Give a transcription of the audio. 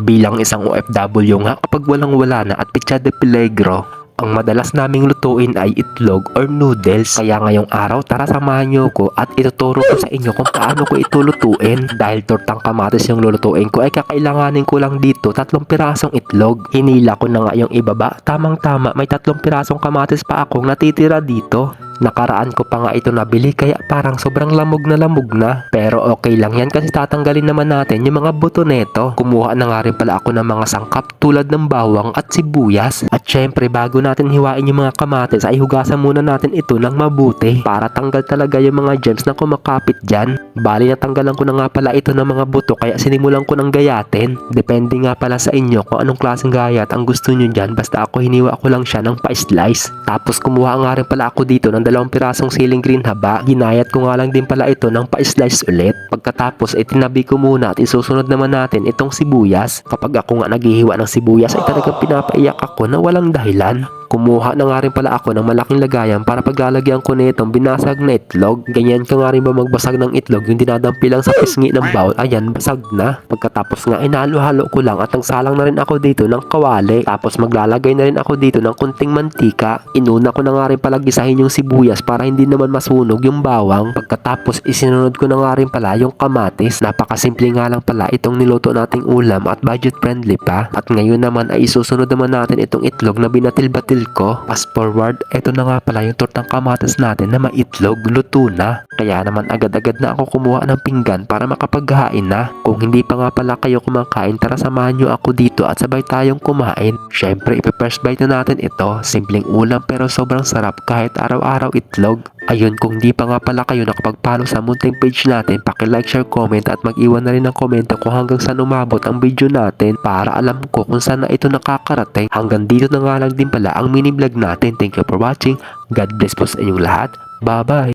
Bilang isang OFW nga kapag walang wala na at pizza de peligro, ang madalas naming lutuin ay itlog or noodles. Kaya ngayong araw, tara samahan niyo ko at ituturo ko sa inyo kung paano ko ito lutuin. Dahil tortang kamatis yung lulutuin ko ay kakailanganin ko lang dito tatlong pirasong itlog. Hinila ko na nga yung ibaba. Tamang tama, may tatlong pirasong kamatis pa akong natitira dito. Nakaraan ko pa nga ito nabili kaya parang sobrang lamog na lamog na. Pero okay lang yan kasi tatanggalin naman natin yung mga buto neto. Kumuha na nga rin pala ako ng mga sangkap tulad ng bawang at sibuyas. At syempre bago natin hiwain yung mga kamatis ay hugasan muna natin ito ng mabuti para tanggal talaga yung mga germs na kumakapit dyan. Bali natanggalan ko na nga pala ito ng mga buto kaya sinimulan ko ng gayatin. Depende nga pala sa inyo kung anong klaseng gayat ang gusto nyo dyan basta ako hiniwa ko lang siya ng pa-slice. Tapos kumuha nga rin pala ako dito ng dalawang pirasong siling green haba. Ginayat ko nga lang din pala ito ng pa-slice ulit. Pagkatapos ay tinabi ko muna at isusunod naman natin itong sibuyas. Kapag ako nga naghihiwa ng sibuyas ay talagang pinapaiyak ako na walang dahilan. Kumuha na nga rin pala ako ng malaking lagayan para paglalagyan ko nitong binasag na itlog. Ganyan ka nga rin ba magbasag ng itlog yung dinadampi lang sa pisngi ng bowl? Ayan, basag na. Pagkatapos nga inalo-halo ko lang at ang salang na rin ako dito ng kawali. Tapos maglalagay na rin ako dito ng kunting mantika. Inuna ko na nga rin pala gisahin yung sibuyas para hindi naman masunog yung bawang. Pagkatapos isinunod ko na nga rin pala yung kamatis. Napakasimple nga lang pala itong niluto nating ulam at budget friendly pa. At ngayon naman ay isusunod naman natin itong itlog na binatil-batil ko. Fast forward, eto na nga pala yung tortang kamatis natin na maitlog, luto na. Kaya naman agad-agad na ako kumuha ng pinggan para makapaghain na. Kung hindi pa nga pala kayo kumakain, tara samahan nyo ako dito at sabay tayong kumain. Syempre, ipe-first bite na natin ito. Simpleng ulam pero sobrang sarap kahit araw-araw itlog. Ayun, kung di pa nga pala kayo nakapag-follow sa munting page natin, paki-like, share, comment at mag-iwan na rin ng komento kung hanggang saan umabot ang video natin para alam ko kung saan na ito nakakarating. Hanggang dito na nga lang din pala ang mini vlog natin. Thank you for watching. God bless po sa inyong lahat. Bye-bye!